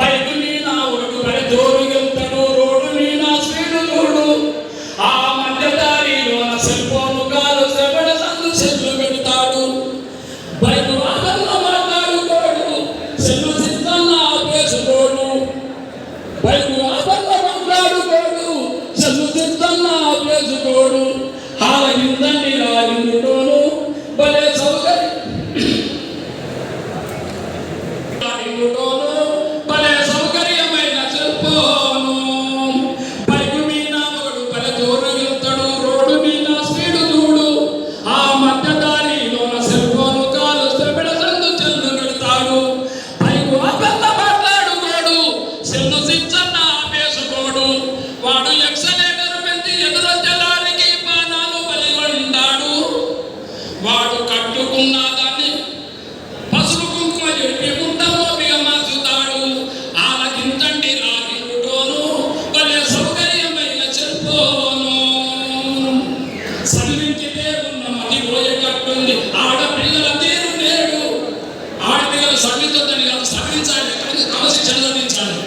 Bike మీద ఓడు పలే జోరు వెళ్తాడు రోడ్డు మీద స్పీడు చూడు. ఆ మధ్య దారిలోన సెల్ ఫోన్ కాలు సెవెడ సందు పెడతాడు. బయలు వాహనంలో మాట్లాడుకోడు సెల్లు సిద్ధంగా ఆపేసుకోడు. బయలు వాహనంలో మాట్లాడుకోడు సెల్లు సిద్ధంగా ఆపేసుకోడు. ఆలగిందండి రాలిందులోను భలే చదివించితే ఉన్న మతి పోయేటట్టుంది ఆడపిల్లల తీరు నేడు ఆడపిల్లలు చదివించొద్దని కాదు చదివించాలి కానీ క్రమశిక్షణ చదివించాలి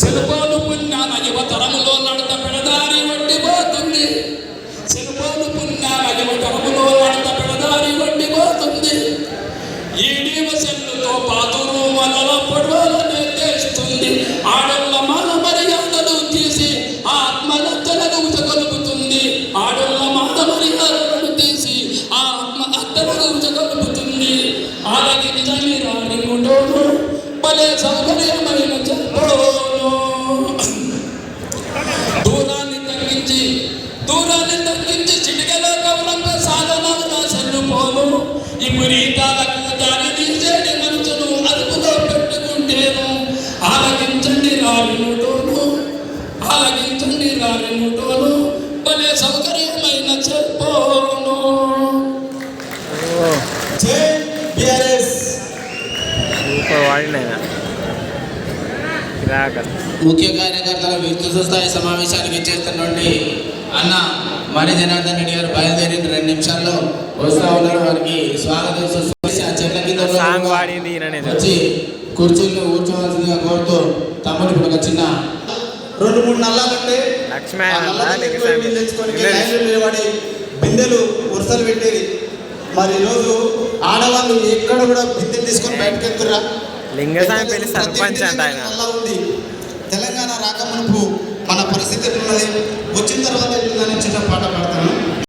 సెల్ఫోను పుణ్యాన యువతరములో నడత పెడదారి వడ్డిపోతుంది సెల్ఫోను పుణ్యాన యువతరములో నడత పెడదారి వడ్డిపోతుంది ఈ డీవ సెల్లుతో పాతురు మనల పొడవలు ఈ మురీతాలకు దాని తీసేటి మనసును అదుపులో పెట్టుకుంటేను ఆలకించండి రాని ముటోను ఆలకించండి రాని ముటోను భలే సౌకర్యమైన చెప్పోను జై బిఆర్ఎస్ సూపర్ వాడినాయన కిరాకర్ ముఖ్య కార్యకర్తల విస్తృత స్థాయి సమావేశానికి ఇచ్చేస్తున్నటువంటి అన్న మరి జనార్దన్ రెడ్డి గారు బయలుదేరిన రెండు నిమిషాల్లో వస్తా ఉన్నారు. వారికి స్వాగతం. ఆ చెట్ల కింద వచ్చి కుర్చీల్లో కూర్చోవలసిందిగా కోరుతూ తమ్ముడు ఇప్పుడు ఒక చిన్న రెండు మూడు నల్లాలంటే నిలబడి బిందెలు వరుసలు పెట్టేది మరి ఈరోజు ఆడవాళ్ళు ఎక్కడ కూడా బిందెలు తీసుకొని బయటకు వెళ్తురా లింగస్వామి పెళ్ళి సర్పంచ్ అంట ఆయన. తెలంగాణ రాకమునుపు మన పరిస్థితి ఎట్లున్నది? వచ్చిన తర్వాత ఎట్లుందని చిన్న పాట పాడతాను.